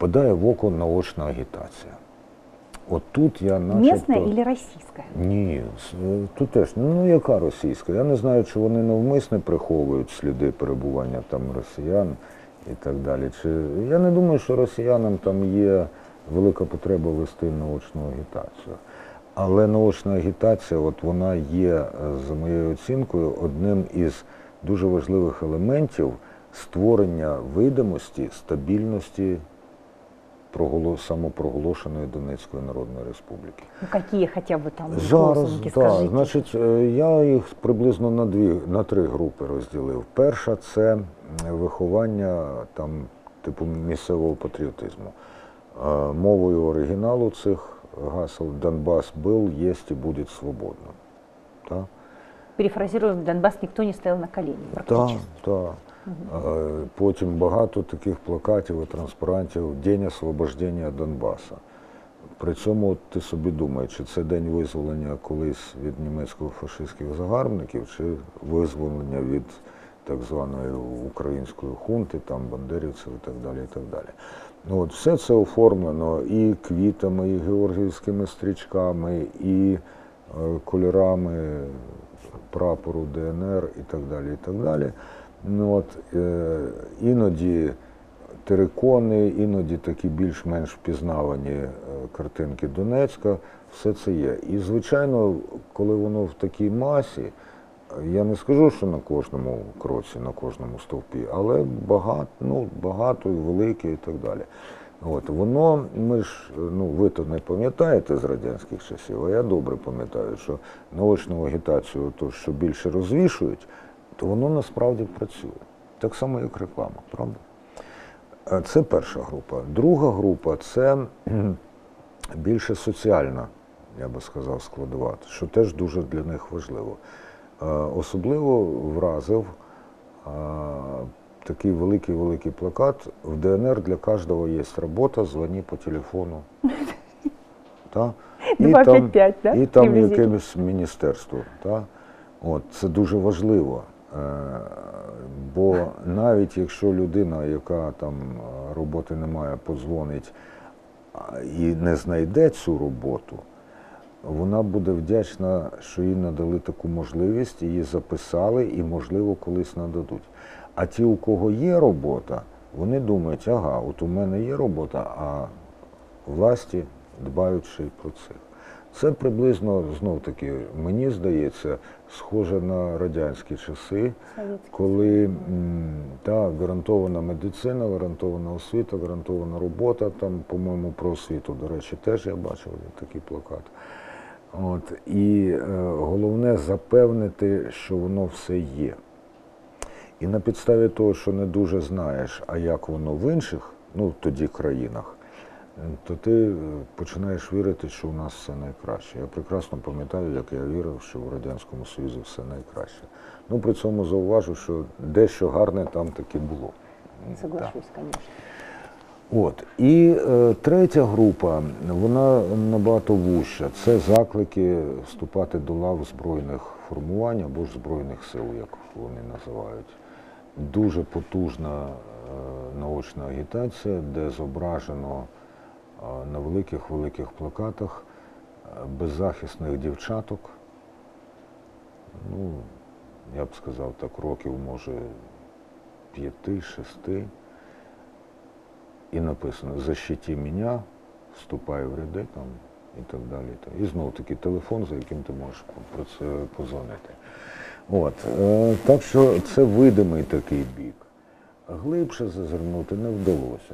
впадає в око наочна агітація. От тут я начебто... Местная или российская? Ні, тут теж, ну яка російська? Я не знаю, чи вони навмисно приховують сліди перебування там росіян і так далі. Чи я не думаю, що росіянам там є велика потреба вести наочну агітацію. Але наочна агітація, от вона є, е, за моєю оцінкою, одним із дуже важливих елементів створення видимості, стабільності самопроголошеної Донецької Народної Республіки. Ну какие хотя бы там Зараз, так, скажите? значить, е, я їх приблизно на дві на три групи розділив. Перша це виховання там, типу місцевого патріотизму. Е, Мовою оригіналу цих гасел Донбас був, єсть і буде. Так? Перефразируя, Донбасс никто не стоял на колени Так, практически. так. Е, Потім багато таких плакатів і транспарантів День освобождення Донбаса. При цьому ти собі думаєш, чи це день визволення колись від німецько-фашистських загарбників, чи визволення від так званої української хунти, там бандерівців і так далі. І так далі. Ну, от все це оформлено і квітами, і георгіївськими стрічками, і е, кольорами прапору ДНР і так далі. І так далі. Ну, от, е, іноді терикони, іноді такі більш-менш впізнавані е, картинки Донецька, все це є. І, звичайно, коли воно в такій масі, я не скажу, що на кожному кроці, на кожному стовпі, але багато, ну, багато і велике і так далі. От, воно, ми ж, е, ну, ви то не пам'ятаєте з радянських часів, а я добре пам'ятаю, що наочну агітацію, то, що більше розвішують, то воно насправді працює. Так само, як реклама, правда? Е, Це перша група. Друга група це більше соціальна, я би сказав, складова, що теж дуже для них важливо. Е, Особливо вразив е, такий великий-великий плакат. В ДНР для кожного є робота, дзвони по телефону. Та? Два п'ять п'ять, да? і там якимось міністерство. Та? От, це дуже важливо. Е, Бо навіть якщо людина, яка там е, роботи не має, подзвонить і не знайде цю роботу, вона буде вдячна, що їй надали таку можливість, її записали і, можливо, колись нададуть. А ті, у кого є робота, вони думають, ага, от у мене є робота, а власті дбають ще й про це. Це приблизно знов таки, мені здається, схоже на радянські часи, коли та гарантована медицина, гарантована освіта, гарантована робота. Там, по-моєму, про освіту, до речі, теж я бачив такий плакат. От, і е, головне запевнити, що воно все є. І на підставі того, що не дуже знаєш, а як воно в інших, ну тоді країнах, то ти е, починаєш вірити, що у нас все найкраще. Я прекрасно пам'ятаю, як я вірив, що в Радянському Союзі все найкраще. Ну при цьому зауважу, що дещо гарне там таки було. Соглашусь, конечно. От. І е, третя група, вона набагато вужча. Це заклики вступати до лав збройних формувань або ж збройних сил, як вони називають. Дуже потужна е, наочна агітація, де зображено на великих-великих плакатах е, беззахисних дівчаток. Ну, я б сказав, так років, може, п'яти-шести і написано «Защити мене», вступай в ряди там і так далі. І знову таки телефон, за яким ти можеш про це позвонити. От, е, так що це видимий такий бік. Глибше зазирнути не вдалося.